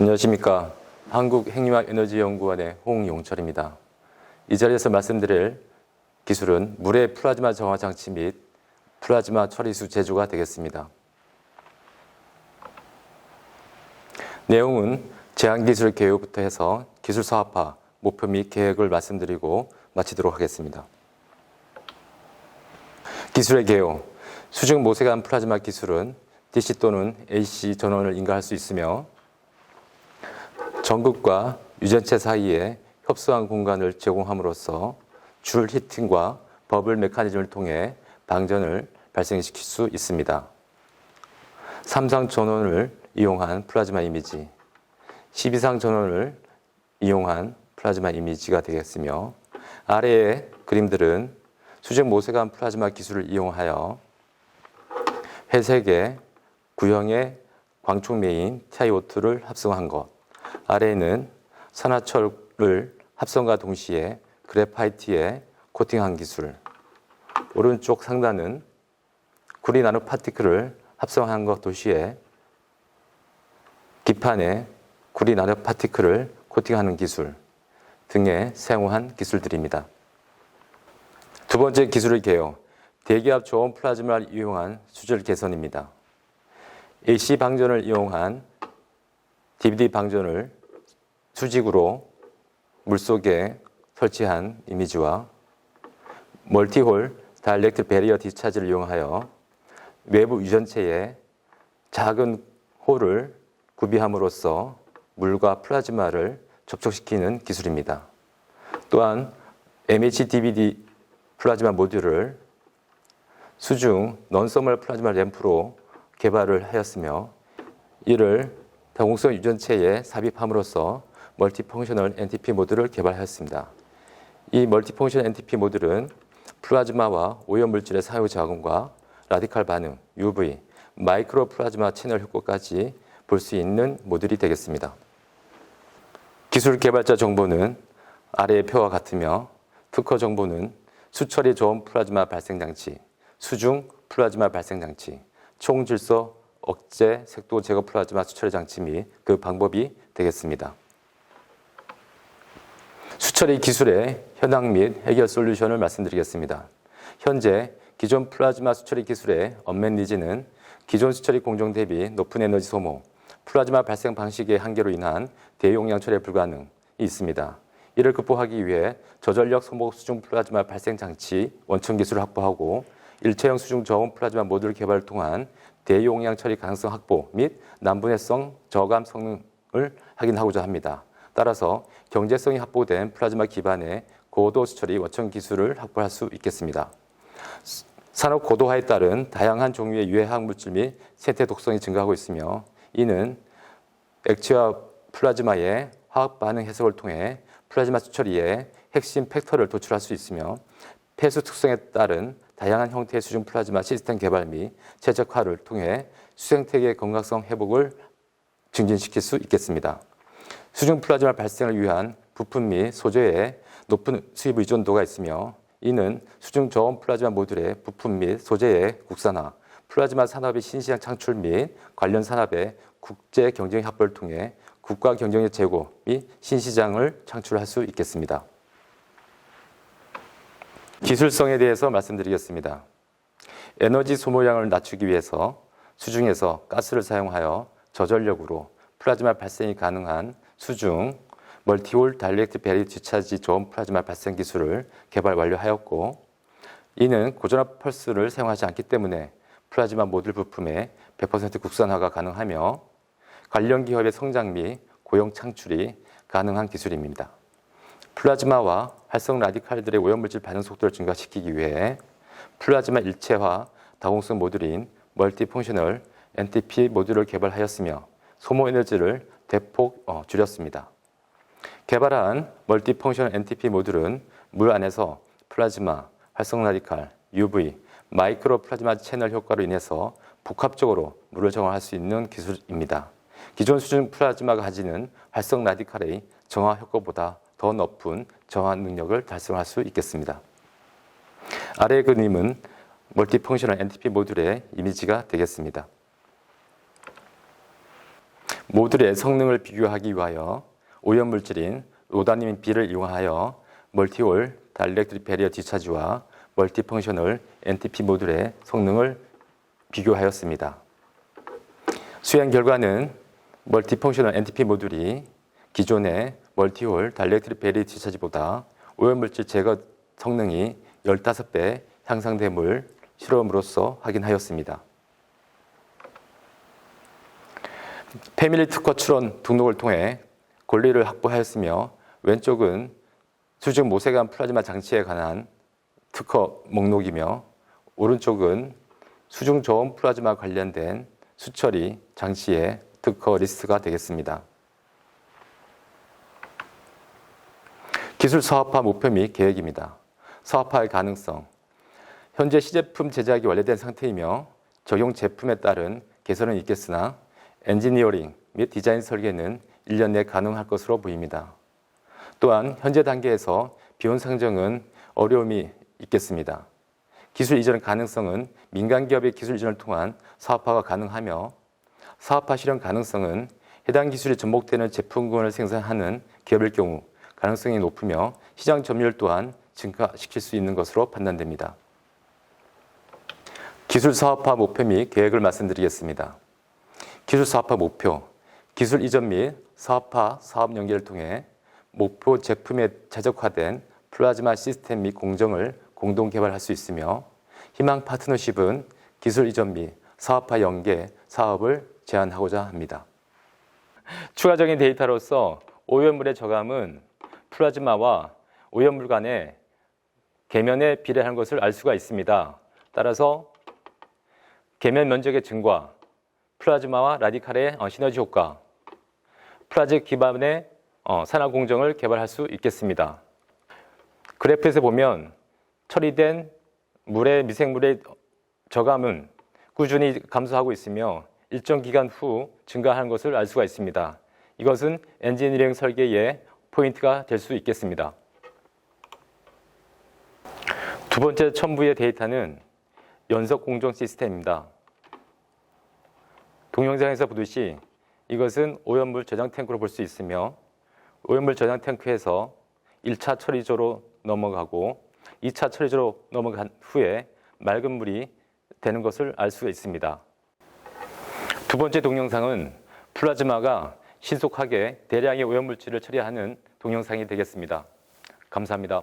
안녕하십니까. 한국핵융합에너지연구원의 홍용철입니다. 이 자리에서 말씀드릴 기술은 물의 플라즈마 정화 장치 및 플라즈마 처리수 제조가 되겠습니다. 내용은 제한기술 개요부터 해서 기술 사업화, 목표 및 계획을 말씀드리고 마치도록 하겠습니다. 기술의 개요. 수중 모세관 플라즈마 기술은 DC 또는 AC 전원을 인가할 수 있으며 전극과 유전체 사이에 협소한 공간을 제공함으로써 줄 히팅과 버블 메커니즘을 통해 방전을 발생시킬 수 있습니다. 삼상 전원을 이용한 플라즈마 이미지, 12상 전원을 이용한 플라즈마 이미지가 되겠으며 아래의 그림들은 수직 모세관 플라즈마 기술을 이용하여 회색의 구형의 광촉매인 TiO2를 합성한 것, 아래에는 산화철을 합성과 동시에 그래파이트에 코팅한 기술, 오른쪽 상단은 구리 나노 파티클을 합성한 것 도시에 기판에 구리 나노 파티클을 코팅하는 기술 등에 사용한 기술들입니다. 두 번째 기술의 개요. 대기압 저온 플라즈마를 이용한 수질 개선입니다. AC 방전을 이용한 DVD 방전을 수직으로 물속에 설치한 이미지와 멀티홀 다이렉트 베리어 디차지를 이용하여 외부 유전체에 작은 홀을 구비함으로써 물과 플라즈마를 접촉시키는 기술입니다. 또한 MHDVD 플라즈마 모듈을 수중 넌서멀 플라즈마 램프로 개발을 하였으며 이를 다공성 유전체에 삽입함으로써 멀티펑셔널 NTP 모듈을 개발하였습니다. 이 멀티펑션 NTP 모듈은 플라즈마와 오염물질의 사유 작용과 라디칼 반응, UV, 마이크로 플라즈마 채널 효과까지 볼 수 있는 모듈이 되겠습니다. 기술 개발자 정보는 아래의 표와 같으며 특허 정보는 수처리 저온 플라즈마 발생 장치, 수중 플라즈마 발생 장치, 총질서 억제 색도 제거 플라즈마 수처리 장치 및 그 방법이 되겠습니다. 수처리 기술의 현황 및 해결 솔루션을 말씀드리겠습니다. 현재 기존 플라즈마 수처리 기술의 언맨 니즈는 기존 수처리 공정 대비 높은 에너지 소모, 플라즈마 발생 방식의 한계로 인한 대용량 처리 불가능이 있습니다. 이를 극복하기 위해 저전력 소모 수중 플라즈마 발생 장치 원천 기술을 확보하고 일체형 수중 저온 플라즈마 모듈 개발을 통한 대용량 처리 가능성 확보 및 난분해성 저감 성능을 확인하고자 합니다. 따라서 경제성이 확보된 플라즈마 기반의 고도 수처리 원천 기술을 확보할 수 있겠습니다. 산업 고도화에 따른 다양한 종류의 유해화학 물질 및 생태 독성이 증가하고 있으며 이는 액체와 플라즈마의 화학 반응 해석을 통해 플라즈마 수처리의 핵심 팩터를 도출할 수 있으며 폐수 특성에 따른 다양한 형태의 수중 플라즈마 시스템 개발 및 최적화를 통해 수생태계의 건강성 회복을 증진시킬 수 있겠습니다. 수중 플라즈마 발생을 위한 부품 및 소재에 높은 수입 의존도가 있으며 이는 수중 저온 플라즈마 모듈의 부품 및 소재의 국산화, 플라즈마 산업의 신시장 창출 및 관련 산업의 국제 경쟁 협력을 통해 국가 경쟁력 제고 및 신시장을 창출할 수 있겠습니다. 기술성에 대해서 말씀드리겠습니다. 에너지 소모량을 낮추기 위해서 수중에서 가스를 사용하여 저전력으로 플라즈마 발생이 가능한 수중 멀티홀 다이렉트 베리 디차지 저온 플라즈마 발생 기술을 개발 완료하였고 이는 고전압 펄스를 사용하지 않기 때문에 플라즈마 모듈 부품의 100% 국산화가 가능하며 관련 기업의 성장 및 고용 창출이 가능한 기술입니다. 플라즈마와 활성 라디칼들의 오염물질 반응 속도를 증가시키기 위해 플라즈마 일체화 다공성 모듈인 멀티펑셔널 NTP 모듈을 개발하였으며 소모 에너지를 대폭 어, 줄였습니다. 개발한 멀티펑셔널 NTP 모듈은 물 안에서 플라즈마, 활성 라디칼, UV, 마이크로 플라즈마 채널 효과로 인해서 복합적으로 물을 정화할 수 있는 기술입니다. 기존 수준 플라즈마가 가지는 활성 라디칼의 정화 효과보다 더 높은 정화 능력을 달성할 수 있겠습니다. 아래 그림은 멀티펑셔널 NTP 모듈의 이미지가 되겠습니다. 모듈의 성능을 비교하기 위하여 오염물질인 로다니민 B를 이용하여 멀티홀 다이렉트리 베리어 디차지와 멀티펑셔널 NTP 모듈의 성능을 비교하였습니다. 수행 결과는 멀티펑셔널 NTP 모듈이 기존의 멀티홀 다이렉트리 베리어 디차지보다 오염물질 제거 성능이 15배 향상됨을 실험으로써 확인하였습니다. 패밀리 특허 출원 등록을 통해 권리를 확보하였으며 왼쪽은 수중 모세관 플라즈마 장치에 관한 특허 목록이며 오른쪽은 수중 저온 플라즈마 관련된 수처리 장치의 특허 리스트가 되겠습니다. 기술 사업화 목표 및 계획입니다. 사업화의 가능성. 현재 시제품 제작이 완료된 상태이며 적용 제품에 따른 개선은 있겠으나 엔지니어링 및 디자인 설계는 1년 내 가능할 것으로 보입니다. 또한 현재 단계에서 비용 상정은 어려움이 있겠습니다. 기술 이전 가능성은 민간 기업의 기술 이전을 통한 사업화가 가능하며 사업화 실현 가능성은 해당 기술이 접목되는 제품군을 생산하는 기업일 경우 가능성이 높으며 시장 점유율 또한 증가시킬 수 있는 것으로 판단됩니다. 기술 사업화 목표 및 계획을 말씀드리겠습니다. 기술 사업화 목표, 기술 이전 및 사업화 사업 연계를 통해 목표 제품에 최적화된 플라즈마 시스템 및 공정을 공동 개발할 수 있으며 희망 파트너십은 기술 이전 및 사업화 연계 사업을 제안하고자 합니다. 추가적인 데이터로서 오염물의 저감은 플라즈마와 오염물 간의 계면에 비례한 것을 알 수가 있습니다. 따라서 계면 면적의 증가, 플라즈마와 라디칼의 어, 시너지 효과, 플라즈 기반의 어, 산화 공정을 개발할 수 있겠습니다. 그래프에서 보면 처리된 물의 미생물의 저감은 꾸준히 감소하고 있으며 일정 기간 후 증가하는 것을 알 수가 있습니다. 이것은 엔지니어링 설계의 포인트가 될 수 있겠습니다. 두 번째 첨부의 데이터는 연속 공정 시스템입니다. 동영상에서 보듯이 이것은 오염물 저장 탱크로 볼 수 있으며 오염물 저장 탱크에서 1차 처리조로 넘어가고 2차 처리조로 넘어간 후에 맑은 물이 되는 것을 알 수가 있습니다. 두 번째 동영상은 플라즈마가 신속하게 대량의 오염물질을 처리하는 동영상이 되겠습니다. 감사합니다.